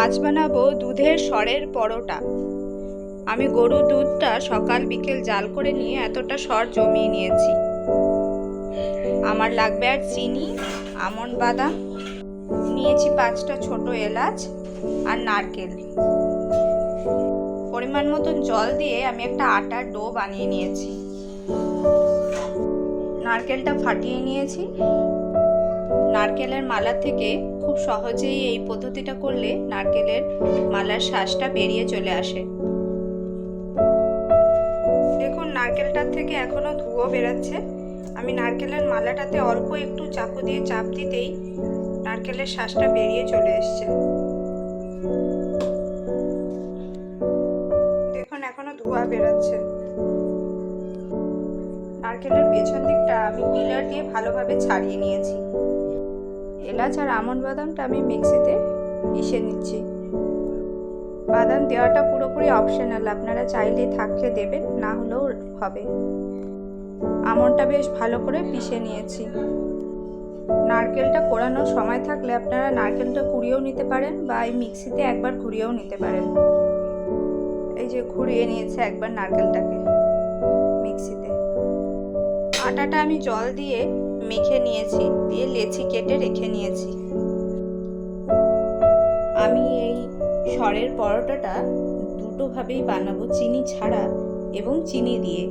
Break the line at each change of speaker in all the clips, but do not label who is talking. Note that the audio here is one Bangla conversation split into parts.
আজ বানাবো দুধের সরের পরোটা। আমি গরুর দুধটা সকাল বিকেল জাল করে নিয়ে এতটা সর জমিয়ে নিয়েছি। আমার লাগবে আর চিনি আমন্ড বাদাম, নিয়েছি পাঁচটা ছোট এলাচ আর নারকেল। পরিমাণ মতন জল দিয়ে আমি একটা আটার ডো বানিয়ে নিয়েছি। নারকেলটা ফাটিয়ে নিয়েছি। নারকেলের মালা থেকে খুব সহজেই এই পদ্ধতিটা করলে নারকেলের মালার শ্বাসটা বেরিয়ে চলে আসে। দেখুন, নারকেলটার থেকে এখনও ধুয়ো বেরাচ্ছে। আমি নারকেলের মালাটাতে অল্প একটু চাকু দিয়ে চাপ দিতেই নারকেলের শ্বাসটা বেরিয়ে চলে এসছে। দেখুন, এখনও ধোঁয়া বেরাচ্ছে। নারকেলের পেছন দিকটা আমি পিলার দিয়ে ভালোভাবে ছাড়িয়ে নিয়েছি। এলাচ আর আমন্ড বাদামটা আমি মিক্সিতে পিষে নিচ্ছি। বাদাম দেওয়াটা পুরোপুরি অপশনাল আপনারা চাইলে থাকলে দেবেন, না হলেও হবে। আমন্ডটা বেশ ভালো করে পিষে নিয়েছি। নারকেলটা কোরানোর সময় থাকলে আপনারা নারকেলটা কুড়িয়েও নিতে পারেন বা এই মিক্সিতে একবার ঘুরিয়েও নিতে পারেন। এই যে ঘুরিয়ে নিয়েছে একবার নারকেলটাকে মিক্সিতে। আটাটা আমি জল দিয়ে মেখে নিয়েছি, দিয়ে লেচি কেটে রেখে সরের পরোটাটা দুটোভাবেই বানাবো চিনি ছাড়া এবং চিনি দিয়ে।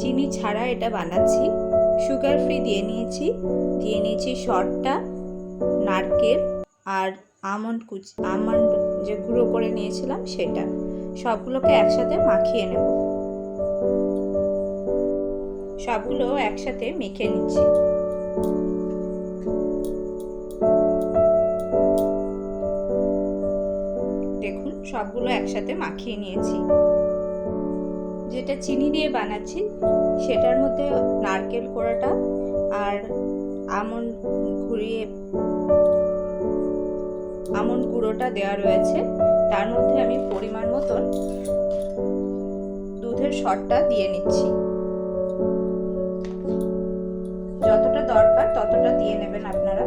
চিনি ছাড়া এটা বানাচ্ছি। সুগার ফ্রি দিয়ে নিয়েছি। দিয়ে নিয়েছি সরটা নারকেল আর আমন্ড কুচ, আমন্ড যে গুঁড়ো করে নিয়েছিলাম সেটা। সবগুলোকে একসাথে মাখিয়ে নেব। সবগুলো একসাথে মেখে নিচ্ছি। সবগুলো একসাথে মাখিয়ে নিয়েছি। যেটা চিনি দিয়ে বানাচ্ছি, সেটার মধ্যে নারকেল কোড়াটা আর আমন ঘুরিয়ে আমন গুঁড়োটা দেওয়া রয়েছে। তার মধ্যে আমি পরিমাণ মতন দুধের শটটা দিয়ে নিচ্ছি। যতটা দরকার ততটা দিয়ে নেবেন আপনারা।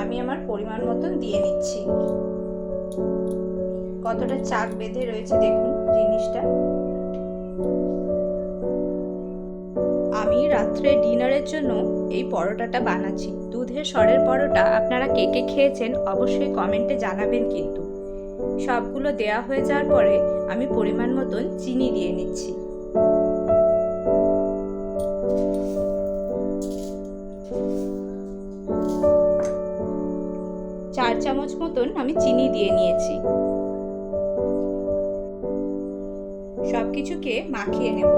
আমি আমার পরিমাণ মতন দিয়ে নিচ্ছি। কতটা চাক বেঁধে রয়েছে দেখুন জিনিসটা। আমি রাত্রে ডিনারের জন্য এই পরোটাটা বানাচ্ছি। দুধের সরের পরোটা আপনারা কে কে খেয়েছেন অবশ্যই কমেন্টে জানাবেন কিন্তু। সবগুলো দেয়া হয়ে যাওয়ার পরে আমি পরিমাণ মতন চিনি দিয়ে নিচ্ছি। চার চামচ মতন আমি চিনি দিয়ে নিয়েছি। সব কিছুকে মাখিয়ে নেব।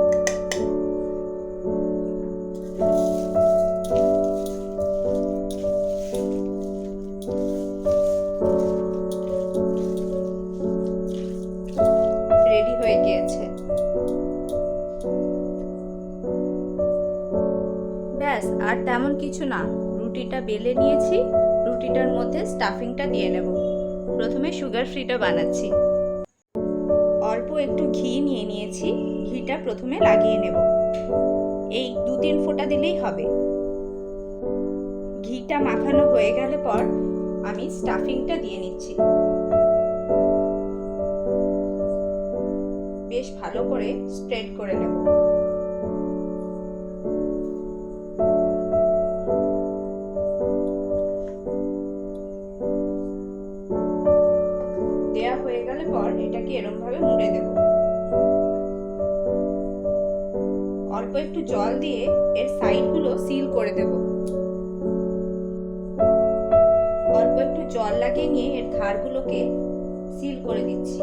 রেডি হয়ে গিয়েছে। ব্যাস, আর তেমন কিছু না। রুটিটা বেলে নিয়েছি। রুটিটার মধ্যে স্টাফিংটা দিয়ে নেব। প্রথমে সুগার ফ্রিটা বানাচ্ছি। অল্প একটু ঘি নিয়ে নিয়েছি। ঘিটা প্রথমে লাগিয়ে নেব। এই দু তিন ফোঁটা দিলেই হবে। ঘিটা মাখানো হয়ে গেলে পর আমি স্টাফিংটা দিয়ে নিচ্ছি। বেশ ভালো করে স্প্রেড করে নেব। অল্প একটু জল দিয়ে এর সাইডগুলো সিল করে দেব। অল্প একটু জল লাগিয়ে নিয়ে এর ধারগুলোকে সিল করে দিচ্ছি।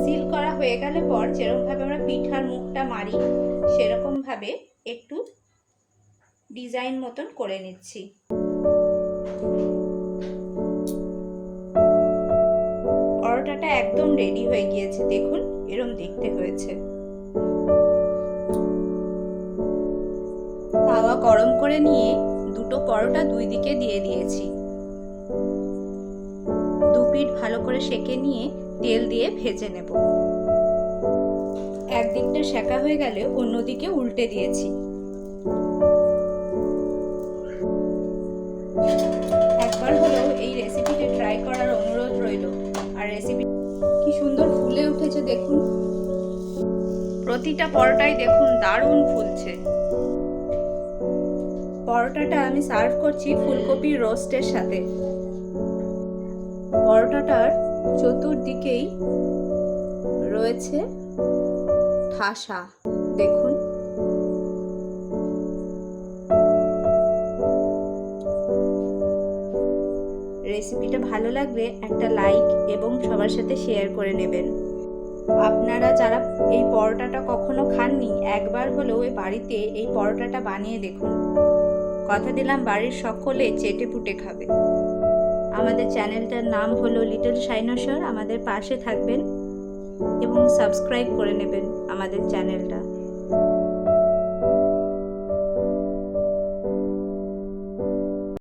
সিল করা হয়ে গেলে পর যেরকম ভাবে আমরা পিঠার মুখটা মারি সেরকম ভাবে একটু ডিজাইন মতন করে নিচ্ছি। রেডি হয়ে গিয়েছে, দেখুন, এরম দেখতে হয়েছে। তাওয়া গরম করে নিয়ে দুটো পরোটা দুই দিকে দিয়ে দিয়েছি। দুপিট ভালো করে সেকে নিয়ে তেল দিয়ে ভেজে নেব। একদিকটা সেকা হয়ে গেলে অন্যদিকে উল্টে দিয়েছি। একবার হলেও এই রেসিপিটা ট্রাই করার অনুরোধ রইল। আর রেসিপি দেখুন। প্রতিটা পরোটাই দেখুন দারুণ ফুলছে। পরোটাটা আমি সার্ভ করছি ফুলকপির রোস্টের সাথে। পরোটাটার চতুর্দিকেই রয়েছে ঠাসা, দেখুন। রেসিপিটা ভালো লাগলে একটা লাইক এবং সবার সাথে শেয়ার করে নেবেন। আপনারা যারা এই পরোটাটা কখনো খাননি, একবার হলেও ওই বাড়িতে এই পরোটাটা বানিয়ে দেখুন। কথা দিলাম বাড়ির সকলে চেটে পুটে খাবে। আমাদের চ্যানেলটার নাম হলো লিটল সাইনোসর আমাদের পাশে থাকবেন এবং সাবস্ক্রাইব করে নেবেন আমাদের চ্যানেলটা।